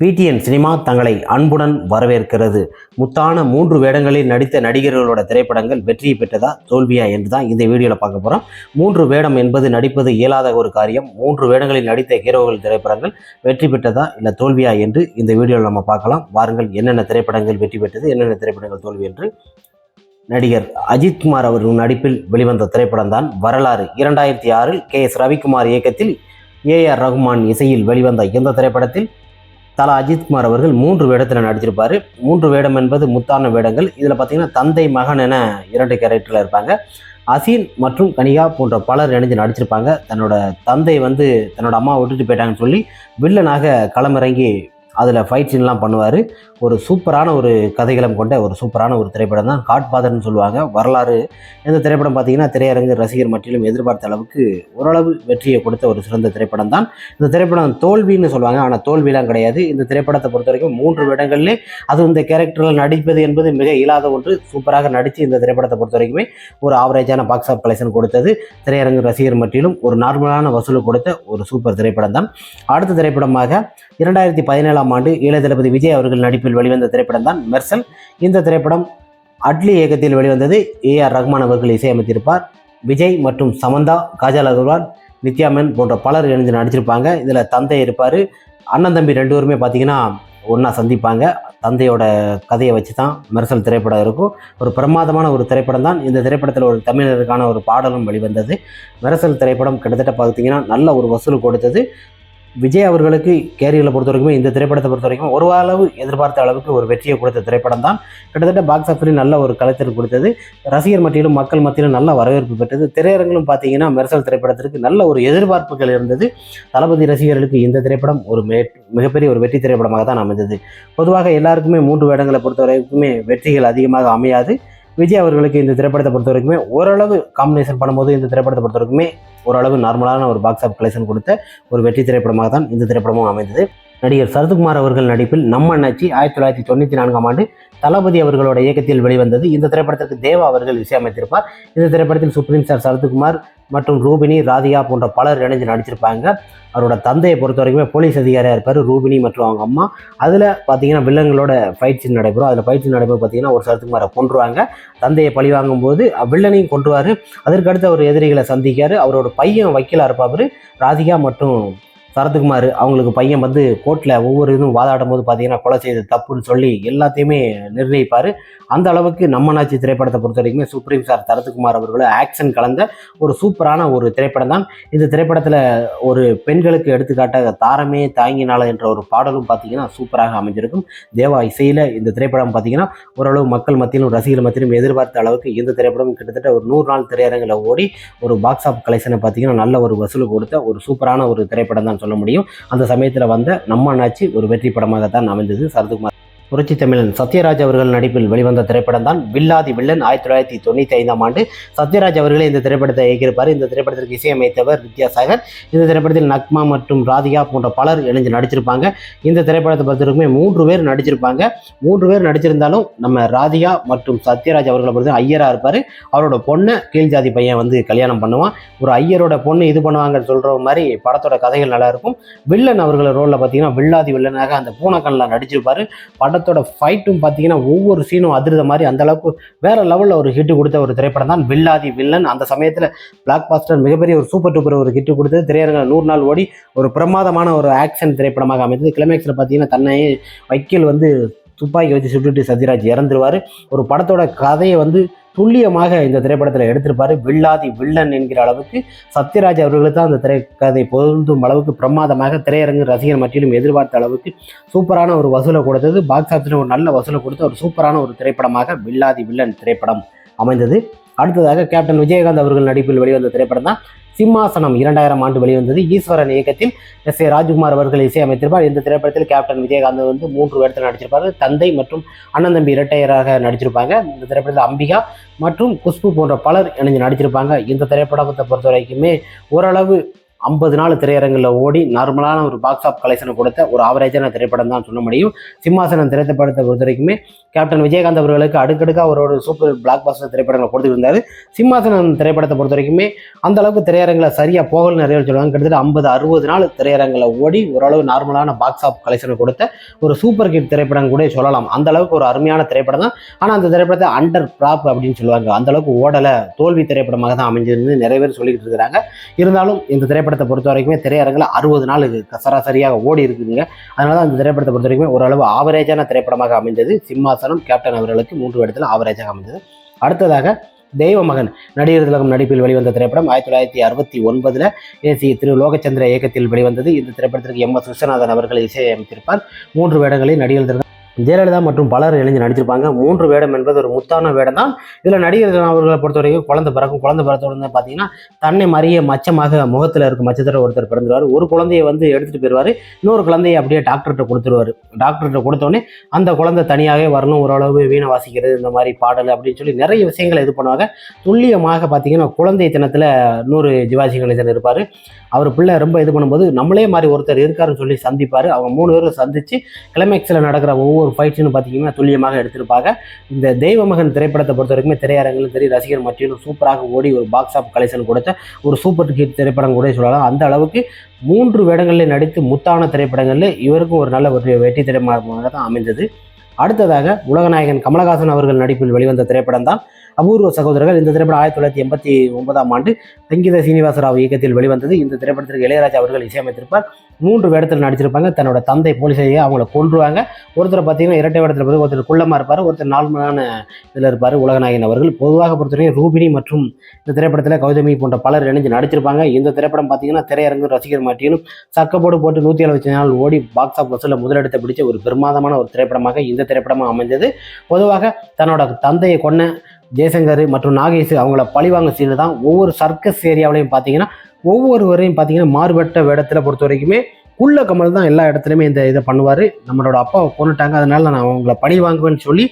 PTN cinema தங்களை அன்புடன் வரவேற்கிறது. முத்தான மூன்று வேடங்களில் நடித்த நடிகர்களோட திரைப்படங்கள் வெற்றியை பெற்றதா தோல்வியா என்று தான் இந்த வீடியோவில் பார்க்க போகிறோம் மூன்று வேடம் என்பது நடிப்பது இயலாத ஒரு காரியம். மூன்று வேடங்களில் நடித்த ஹீரோகள் திரைப்படங்கள் வெற்றி பெற்றதா இல்லை தோல்வியா என்று இந்த வீடியோவில் நம்ம பார்க்கலாம். வாருங்கள் என்னென்ன திரைப்படங்கள் வெற்றி பெற்றது என்னென்ன திரைப்படங்கள் தோல்வி என்று. நடிகர் அஜித்குமார் அவர்கள் நடிப்பில் வெளிவந்த திரைப்படம் தான் வரலாறு. இரண்டாயிரத்தி ஆறில் கே எஸ் ரவிக்குமார் இயக்கத்தில் ஏ ஆர் ரகுமான் இசையில் வெளிவந்த இந்த திரைப்படத்தில் தலா அஜித்குமார் அவர்கள் மூன்று வேடத்தில் நடிச்சிருப்பார் மூன்று வேடம் என்பது முத்தான வேடங்கள். இதில் பார்த்தீங்கன்னா தந்தை மகன் என இரண்டு கேரக்டரில் இருப்பாங்க. அசீன் மற்றும் கனிகா போன்ற பலர் இணைஞ்சு நடிச்சிருப்பாங்க. தன்னோட தந்தை வந்து தன்னோட அம்மா விட்டுட்டு போயிட்டாங்கன்னு சொல்லி வில்லனாக களமிறங்கி அதில் ஃபைட் சீன்லாம் பண்ணுவார். ஒரு சூப்பரான ஒரு கதைகளம் கொண்ட ஒரு சூப்பரான ஒரு திரைப்படம் தான் காட்பாதர்னு சொல்லுவாங்க. வரலாறு. இந்த திரைப்படம் பார்த்தீங்கன்னா திரையரங்கு ரசிகர் மட்டிலும் எதிர்பார்த்த அளவுக்கு ஓரளவு வெற்றியை கொடுத்த ஒரு சிறந்த திரைப்படம் தான். இந்த திரைப்படம் தோல்வின்னு சொல்லுவாங்க. ஆனால் தோல்விலாம் கிடையாது. இந்த திரைப்படத்தை பொறுத்த வரைக்கும் மூன்று இடங்களிலே அது இந்த கேரக்டரில் நடிப்பது என்பது மிக இல்லாத ஒன்று. சூப்பராக நடித்து இந்த திரைப்படத்தை பொறுத்த வரைக்குமே ஒரு ஆவரேஜான பாக்ஸ் ஆஃப் கலெக்ஷன் கொடுத்தது. திரையரங்கு ரசிகர் மட்டிலும் ஒரு நார்மலான வசூல் கொடுத்த ஒரு சூப்பர் திரைப்படம் தான். அடுத்த திரைப்படமாக இரண்டாயிரத்தி பதினேழாம் ஆண்டு இளைய தளபதி விஜய் அவர்கள் நடிப்பில் வெளிவந்த திரைப்படம் தான் மெர்சல். இந்த திரைப்படம் அட்லி இயக்கத்தில் வெளிவந்தது ஏ ஆர் ரஹ்மான் அவர்கள் இசையமைத்திருப்பார். விஜய் மற்றும் சமந்தா காஜல் அகர்வால் நித்யா மேன் போன்ற பலர் இணைந்து நடிச்சிருப்பாங்க. இதில் தந்தை இருப்பார். அண்ணன் தம்பி ரெண்டு பேருமே பார்த்தீங்கன்னா ஒன்றா சந்திப்பாங்க. தந்தையோட கதையை வச்சு தான் மெர்சல் திரைப்படம் இருக்கும். ஒரு பிரமாதமான ஒரு திரைப்படம் தான் இந்த திரைப்படத்தில் ஒரு தமிழருக்கான ஒரு பாடலும் வெளிவந்தது. மெர்சல் திரைப்படம் கிட்டத்தட்ட பார்த்தீங்கன்னா நல்ல ஒரு வசூல் கொடுத்தது. விஜய் அவர்களுக்கு கேரியரில் பொறுத்த வரைக்குமே இந்த திரைப்படத்தை பொறுத்த வரைக்கும் ஒரு அளவு எதிர்பார்த்த அளவுக்கு ஒரு வெற்றியை கொடுத்த திரைப்படம் தான். கிட்டத்தட்ட பாக்ஸ் ஆஃபீஸில் நல்ல ஒரு கலைத்திற்கு கொடுத்தது. ரசிகர் மத்தியிலும் மக்கள் மத்தியிலும் நல்ல வரவேற்பு பெற்றது. திரையரங்கிலும் பார்த்தீங்கன்னா மெர்சல் திரைப்படத்திற்கு நல்ல ஒரு எதிர்பார்ப்புகள் இருந்தது. தளபதி ரசிகர்களுக்கு இந்த திரைப்படம் ஒரு மிகப்பெரிய ஒரு வெற்றி திரைப்படமாக தான் அமைந்தது. பொதுவாக எல்லாருக்குமே மூன்று வேடங்களை பொறுத்த வரைக்குமே வெற்றிகள் அதிகமாக அமையாது. விஜய் அவர்களுக்கு இந்த திரைப்படத்தை பொறுத்த வரைக்குமே ஓரளவு காம்பினேஷன் பண்ணும்போது இந்த திரைப்படத்தை பொறுத்த வரைக்குமே ஓரளவு நார்மலான ஒரு பாக்ஸ் ஆஃப் கலெக்ஷன் கொடுத்த ஒரு வெற்றி திரைப்படமாக தான் இந்த திரைப்படமும் அமைந்தது. நடிகர் சரத்குமார் அவர்கள் நடிப்பில் நம்ம அண்ணாச்சி ஆயிரத்தி தொள்ளாயிரத்தி தொண்ணூற்றி நான்காம் ஆண்டு தளபதி அவர்களோட இயக்கத்தில் வெளிவந்தது. இந்த திரைப்படத்திற்கு தேவா அவர்கள் இசையமைத்திருப்பார். இந்த திரைப்படத்தில் சுப்ரீம் ஸ்டார் சரத்குமார் மற்றும் ரூபினி ராதிகா போன்ற பலர் இணைஞ்சு நடிச்சிருப்பாங்க. அவரோட தந்தையை பொறுத்த வரைக்குமே போலீஸ் அதிகாரியாக இருப்பார் ரூபினி மற்றும் அவங்க அம்மா. அதில் பார்த்தீங்கன்னா வில்லங்களோட ஃபைட் சீன் நடைபெறும். அதில் ஃபைட் சீன் நடைபெறும் பார்த்தீங்கன்னா ஒரு சரத்குமாரை கொன்றுவாங்க. தந்தையை பழி வாங்கும்போது வில்லனையும் கொன்றுவார். அதற்கடுத்து அவர் எதிரிகளை சந்திக்கார் அவரோட பையன் வக்கீலாக இருப்பார். ராதிகா மற்றும் சரத்குமார் அவங்களுக்கு பையன் வந்து கோர்ட்டில் ஒவ்வொரு இதுவும் வாதாடும் போது பார்த்தீங்கன்னா கொலை செய்த தப்புன்னு சொல்லி எல்லாத்தையுமே நிர்ணயிப்பார். அந்த அளவுக்கு நம்ம நாச்சி திரைப்படத்தை பொறுத்த வரைக்குமே சுப்ரீம் சார் சரத்குமார் அவர்களோட ஆக்ஷன் கலந்த ஒரு சூப்பரான ஒரு திரைப்படம் தான். இந்த திரைப்படத்தில் ஒரு பெண்களுக்கு எடுத்துக்காட்டாக தாரமே தாங்கினால என்ற ஒரு பாடலும் பார்த்தீங்கன்னா சூப்பராக அமைஞ்சிருக்கும். தேவா இசையில் இந்த திரைப்படம் பார்த்தீங்கன்னா ஓரளவு மக்கள் மத்தியிலும் ரசிகர்கள் மத்தியிலும் எதிர்பார்த்த அளவுக்கு இந்த திரைப்படம் கிட்டத்தட்ட ஒரு நூறு நாள் திரையரங்கில் ஓடி ஒரு பாக்ஸ் ஆஃப் கலெக்ஷனை பார்த்தீங்கன்னா நல்ல ஒரு வசூல் கொடுத்த ஒரு சூப்பரான ஒரு திரைப்படம் தான் சொல்ல முடியும். அந்த சமயத்தில் வந்த நம்ம அண்ணாச்சி ஒரு வெற்றி படமாக தான் அமைந்தது. சரத்குமார் புரட்சி தமிழன் சத்யராஜ் அவர்கள் நடிப்பில் வெளிவந்த திரைப்படம் தான் வில்லாதி வில்லன் ஆயிரத்தி தொள்ளாயிரத்தி தொண்ணூற்றி ஐந்தாம் ஆண்டு. சத்யராஜ் அவர்களே இந்த திரைப்படத்தை இயக்கியிருப்பார். இந்த திரைப்படத்திற்கு இசையமைத்தவர் வித்யாசாகர். இந்த திரைப்படத்தில் நக்மா மற்றும் ராதிகா போன்ற பலர் இணைஞ்சு நடிச்சிருப்பாங்க. இந்த திரைப்படத்தை பொறுத்தவரைக்குமே மூன்று பேர் நடிச்சிருப்பாங்க. மூன்று பேர் நடிச்சிருந்தாலும் நம்ம ராதிகா மற்றும் சத்யராஜ் அவர்களை பொறுத்த ஐயராக இருப்பார். அவரோட பொண்ணை கீழ் ஜாதி பையன் வந்து கல்யாணம் பண்ணுவான். ஒரு ஐயரோட பொண்ணு இது பண்ணுவாங்கன்னு சொல்கிற மாதிரி படத்தோட கதைகள் நல்லாயிருக்கும் வில்லன் அவர்களோட ரோலில் பார்த்தீங்கன்னா வில்லாதி வில்லனாக அந்த பூனக்கண்ணில் படம் படத்தோட ஃபைட்டும் பார்த்தீங்கன்னா ஒவ்வொரு சீனும் அதிர்த மாதிரி அந்த அளவுக்கு வேற லெவலில் ஒரு ஹிட் கொடுத்த ஒரு திரைப்படம் தான் வில்லாதி வில்லன். அந்த சமயத்தில் பிளாக் பாஸ்டர் மிகப்பெரிய ஒரு சூப்பர் டூப்பர் ஒரு ஹிட் கொடுத்து திரையரங்கில் நூறு நாள் ஓடி ஒரு பிரமாதமான ஒரு ஆக்ஷன் திரைப்படமாக அமைந்தது. கிளைமேக்ஸில் பார்த்தீங்கன்னா தன்னையே வைக்கல் வந்து துப்பாக்கி வச்சு சுட்டுட்டு சத்யராஜ் இறந்துருவார். ஒரு படத்தோட கதையை வந்து துல்லியமாக இந்த திரைப்படத்தில் எடுத்திருப்பார். வில்லாதி வில்லன் என்கிற அளவுக்கு சத்யராஜ் அவர்களுக்கு தான் அந்த திரைக்கதை பொருந்தும் அளவுக்கு பிரமாதமாக திரையரங்கு ரசிகர் மத்தியிலும் எதிர்பார்த்த அளவுக்கு சூப்பரான ஒரு வசூலை கொடுத்தது. பாக்ஸ் ஆஃபீஸில் ஒரு நல்ல வசூலை கொடுத்த ஒரு சூப்பரான ஒரு திரைப்படமாக வில்லாதி வில்லன் திரைப்படம் அமைந்தது. அடுத்ததாக கேப்டன் விஜயகாந்த் அவர்கள் நடிப்பில் வெளிவந்த திரைப்படம் தான் சிம்மாசனம் இரண்டாயிரம் ஆண்டு வெளிவந்தது. ஈஸ்வரன் இயக்கத்தில் எஸ் ஏ ராஜ்குமார் அவர்கள் இசையமைத்திருப்பார். இந்த திரைப்படத்தில் கேப்டன் விஜயகாந்த் வந்து மூன்று இடத்தில் நடிச்சிருப்பார். தந்தை மற்றும் அண்ணன் தம்பி இரட்டையராக நடிச்சிருப்பாங்க. இந்த திரைப்படத்தில் அம்பிகா மற்றும் குஷ்பு போன்ற பலர் இணைஞ்சு நடிச்சிருப்பாங்க. இந்த திரைப்படத்தை பொறுத்த வரைக்குமே ஓரளவு ஐம்பது நாள் திரையரங்கில் ஓடி நார்மலான ஒரு பாக்ஸ் ஆஃப் கலெக்ஷனை கொடுத்த ஒரு ஆவரேஜான திரைப்படம் தான் சொல்ல முடியும். சிம்மாசனம் திரைப்படத்தை பொறுத்த வரைக்குமே கேப்டன் விஜயகாந்த் அவர்களுக்கு அடுக்கடுக்காக அவரோட சூப்பர் பிளாக் பாஸ்டர் திரைப்படங்களை கொடுத்துருந்தாரு சிம்மாசனம் திரைப்படத்தை பொறுத்த வரைக்குமே அந்த அளவுக்கு திரையரங்கில் சரியாக போகல நிறைய சொல்லுவாங்க. கிட்டத்தட்ட ஐம்பது அறுபது நாள் திரையரங்கில் ஓடி ஓரளவு நார்மலான பாக்ஸ் ஆஃப் கலெக்ஷனை கொடுத்த ஒரு சூப்பர் ஹிட் திரைப்படம் கூட சொல்லலாம். அந்த அளவுக்கு ஒரு அருமையான திரைப்படம் தான். ஆனால் அந்த திரைப்படத்தை அண்டர் ப்ராப் அப்படின்னு சொல்லுவாங்க. அந்த அளவுக்கு ஓடலை தோல்வி திரைப்படமாக தான் அமைஞ்சிருந்து நிறைய பேர் சொல்லிக்கிட்டு இருக்கிறாங்க. இருந்தாலும் இந்த திரைப்படம் திரைப்படத்தை பொறுத்த வரைக்குமே திரையரங்கில் அறுபது நாள் சராசரியாக ஓடி இருக்குதுங்க. அதனால அந்த திரைப்படத்தை பொறுத்த வரைக்கும் ஓரளவு ஆவரேஜான திரைப்படமாக அமைந்தது. சிம்மாசனம் கேப்டன் அவர்களுக்கு மூன்று இடத்துல ஆவரேஜாக அமைந்தது. அடுத்ததாக தெய்வ மகன் நடிகர் திலகம் நடிப்பில் வெளிவந்த திரைப்படம் ஆயிரத்தி தொள்ளாயிரத்தி அறுபத்தி ஒன்பதில் ஏசி திரு லோகச்சந்திர இயக்கத்தில் வெளிவந்தது. இந்த திரைப்படத்திற்கு எம் எஸ் விஸ்வநாதன் அவர்கள் இசையமைத்திருப்பார். மூன்று வேடங்களில் நடிகர் திலகம் ஜெயலலிதா மற்றும் பலர் இணைஞ்சு நடிச்சிருப்பாங்க மூன்று வேடம் என்பது ஒரு முத்தான வேடம் தான் இதில் நடிகர் அவர்களை பொறுத்த வரைக்கும் குழந்தை பிறக்கும். குழந்தை பிறத்தோடு பார்த்தீங்கன்னா தன்னை மறிய மச்சமாக முகத்தில் இருக்கும் மச்சத்தில் ஒருத்தர் பிறந்துருவார். ஒரு குழந்தையை வந்து எடுத்துகிட்டு போயிடுவார் இன்னொரு குழந்தையை அப்படியே டாக்டர்கிட்ட கொடுத்துருவார். டாக்டர்கிட்ட கொடுத்தோடனே அந்த குழந்தை தனியாகவே வரணும். ஓரளவு வீணை வாசிக்கிறது இந்த மாதிரி பாடல் அப்படின்னு சொல்லி நிறைய விஷயங்களை இது பண்ணுவாங்க. துல்லியமாக பார்த்தீங்கன்னா குழந்தை தினத்தில் நூறு ஜிவாஜி கணேசன் இருப்பார். அவர் பிள்ளை ரொம்ப இது பண்ணும்போது நம்மளே மாதிரி ஒருத்தர் இருக்காருன்னு சொல்லி சந்திப்பார். அவங்க மூணு பேரும் சந்தித்து கிளைமேக்ஸில் நடக்கிற ஒவ்வொரு ஃபைட்ஸ்னு பார்த்தீங்கன்னா துல்லியமாக எடுத்திருப்பாங்க. இந்த தெய்வமகன் திரைப்படத்தை பொறுத்த வரைக்குமே திரையரங்கிலும் சரி ரசிகர் மத்தியிலும் சூப்பராக ஓடி ஒரு பாக்ஸ் ஆஃப் கலெக்ஷன் கொடுத்த ஒரு சூப்பர் ஹிட் திரைப்படம் கூட சொல்லலாம். அந்த அளவுக்கு மூன்று வேடங்களில் நடித்து முத்தான திரைப்படங்களில் இவருக்கும் ஒரு நல்ல ஒரு வெற்றி திரைப்படமாக தான் அமைந்தது. அடுத்ததாக உலகநாயகன் கமலஹாசன் அவர்கள் நடிப்பில் வெளிவந்த திரைப்படம் தான் அபூர்வ சகோதரர்கள் இந்த திரைப்படம் ஆயிரத்தி தொள்ளாயிரத்தி எண்பத்தி ஒன்பதாம் ஆண்டு சங்கீத சீனிவாசராவ் இயக்கத்தில் வெளிவந்தது. இந்த திரைப்படத்திற்கு இளையராஜா அவர்கள் இசையமைத்திருப்பார். மூன்று வேடத்தில் நடிச்சிருப்பாங்க தன்னோட தந்தை போலீஸையே அவங்கள கொன்றுவாங்க. ஒருத்தர் பார்த்தீங்கன்னா இரட்டை வேடத்தில் போய் ஒருத்தர் குள்ளமாக இருப்பார். ஒருத்தர் நார்மலான இதில் இருப்பார் உலகநாயகன் அவர்கள். பொதுவாக பொறுத்தவரைக்கும் ரூபினி மற்றும் இந்த திரைப்படத்தில் கௌதமி போன்ற பலர் இணைஞ்சு நடிச்சிருப்பாங்க இந்த திரைப்படம் பார்த்தீங்கன்னா திரையரங்கு ரசிகர் மாட்டியும் சக்கப்போடு போட்டு நூற்றி எழுபத்தி நாள் ஓடி பாக்ஸ் ஆஃப் பஸ்ஸில் முதலிடத்தை பிடிச்ச ஒரு பிரமாதமான ஒரு திரைப்படமாக இந்த திரைப்படமாக அமைஞ்சது பொதுவாக தன்னோட தந்தையை கொன்ன ஜெயசங்கர் மற்றும் நாகேஷ் அவங்கள பழிவாங்க சீனு தான் ஒவ்வொரு சர்க்கஸ் ஏரியாவிலையும் பார்த்தீங்கன்னா ஒவ்வொருவரையும் பார்த்தீங்கன்னா மாறுபட்ட வேடத்தில் பொறுத்த வரைக்குமே குள்ள கமல் தான் எல்லா இடத்துலையுமே இந்த இதை பண்ணுவார். நம்மளோட அப்பாவை கொண்டுட்டாங்க. அதனால நான் அவங்கள பணி வாங்குவேன்னு சொல்லி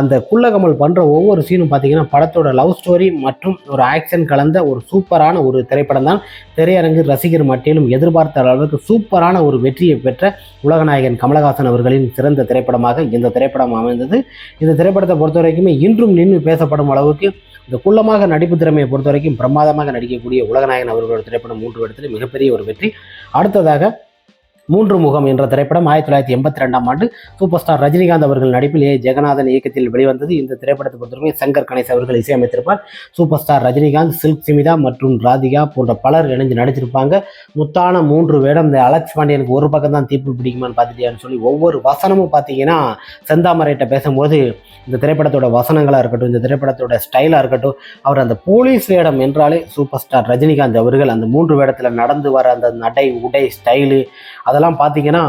அந்த குள்ள கமல் பண்ணுற ஒவ்வொரு சீனும் பார்த்தீங்கன்னா படத்தோட லவ் ஸ்டோரி மற்றும் ஒரு ஆக்ஷன் கலந்த ஒரு சூப்பரான ஒரு திரைப்படம் தான். திரையரங்கு ரசிகர் மட்டிலும் எதிர்பார்த்த அளவுக்கு சூப்பரான ஒரு வெற்றியை பெற்ற உலகநாயகன் கமலஹாசன் அவர்களின் சிறந்த திரைப்படமாக இந்த திரைப்படம் அமைந்தது. இந்த திரைப்படத்தை பொறுத்த வரைக்குமே இன்றும் நின்று பேசப்படும் அளவுக்கு இந்த குள்ளமாக நடிப்பு திறமையை பொறுத்த வரைக்கும் பிரமாதமாக நடிக்கக்கூடிய உலகநாயகன் அவர்களோட திரைப்படம் மூன்று இடத்துல மிகப்பெரிய ஒரு வெற்றி. அடுத்ததாக மூன்று முகம் என்ற திரைப்படம் ஆயிரத்தி தொள்ளாயிரத்தி எண்பத்தி ரெண்டாம் ஆண்டு சூப்பர் ஸ்டார் ரஜினிகாந்த் அவர்கள் நடிப்பில் ஏ. ஜெகநாதன் இயக்கத்தில் வெளிவந்தது. இந்த திரைப்படத்தை பொறுத்தவரை சங்கர் கணேஷ் அவர்கள் இசையமைத்திருப்பார். சூப்பர் ஸ்டார் ரஜினிகாந்த் சில்க் சிமிதா மற்றும் ராதிகா போன்ற பலர் இணைஞ்சு நடிச்சிருப்பாங்க. முத்தான மூன்று வேடம் இந்த அலெக்ஸ் பாண்டியனுக்கு ஒரு பக்கம் தான் தீர்ப்பு பிடிக்குமான்னு பார்த்துட்டியான்னு சொல்லி ஒவ்வொரு வசனமும் பார்த்தீங்கன்னா செந்தாமரைட்ட பேசும்போது இந்த திரைப்படத்தோட வசனங்களாக இருக்கட்டும் இந்த திரைப்படத்தோட ஸ்டைலாக இருக்கட்டும் அவர் அந்த போலீஸ் வேடம் என்றாலே சூப்பர் ஸ்டார் ரஜினிகாந்த் அவர்கள் அந்த மூன்று வேடத்தில் நடந்து வர அந்த நடை உடை ஸ்டைலு அதெல்லாம் பார்த்தீங்கன்னா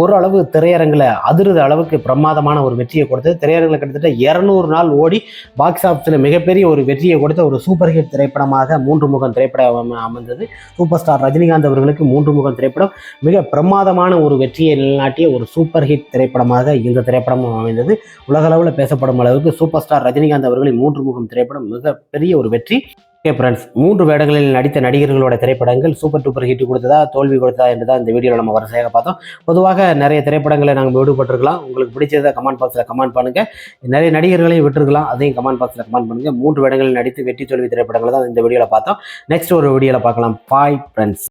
ஓரளவு திரையரங்கில் அதிர்த அளவுக்கு பிரமாதமான ஒரு வெற்றியை கொடுத்தது. திரையரங்கில் கிட்டத்தட்ட இரநூறு நாள் ஓடி பாக்ஸ் ஆஃபீஸில் மிகப்பெரிய ஒரு வெற்றியை கொடுத்த ஒரு சூப்பர் ஹிட் திரைப்படமாக மூன்று முகம் திரைப்படம் அமைந்தது சூப்பர் ஸ்டார் ரஜினிகாந்த் அவர்களுக்கு மூன்று முகம் திரைப்படம். மிக பிரமாதமான ஒரு வெற்றியை நிலைநாட்டிய ஒரு சூப்பர் ஹிட் திரைப்படமாக இந்த திரைப்படமும் அமைந்தது. உலகளவில் பேசப்படும் அளவுக்கு சூப்பர் ஸ்டார் ரஜினிகாந்த் அவர்களின் மூன்று முகம் திரைப்படம் மிகப்பெரிய ஒரு வெற்றி. ஓகே ஃப்ரெண்ட்ஸ் மூன்று வேடங்களில் நடித்த நடிகர்களோட திரைப்படங்கள் சூப்பர் டூப்பர் ஹிட் கொடுத்ததா தோல்வி கொடுத்ததா என்று தான் இந்த வீடியோவில் நம்ம வரிசையாக பார்த்தோம். பொதுவாக நிறைய திரைப்படங்களை நாங்கள் விடுபட்டிருக்கலாம். உங்களுக்கு பிடிச்சதை கமெண்ட் பாக்ஸில் கமெண்ட் பண்ணுங்கள் நிறைய நடிகர்களையும் விட்டுருக்கலாம். அதையும் கமெண்ட் பாக்ஸில் கமெண்ட் பண்ணுங்கள் மூன்று வேடங்களில் நடித்து வெற்றி தோல்வி திரைப்படங்களை தான் இந்த வீடியோவில் பார்த்தோம். நெக்ஸ்ட் ஒரு வீடியோவில் பார்க்கலாம். Bye friends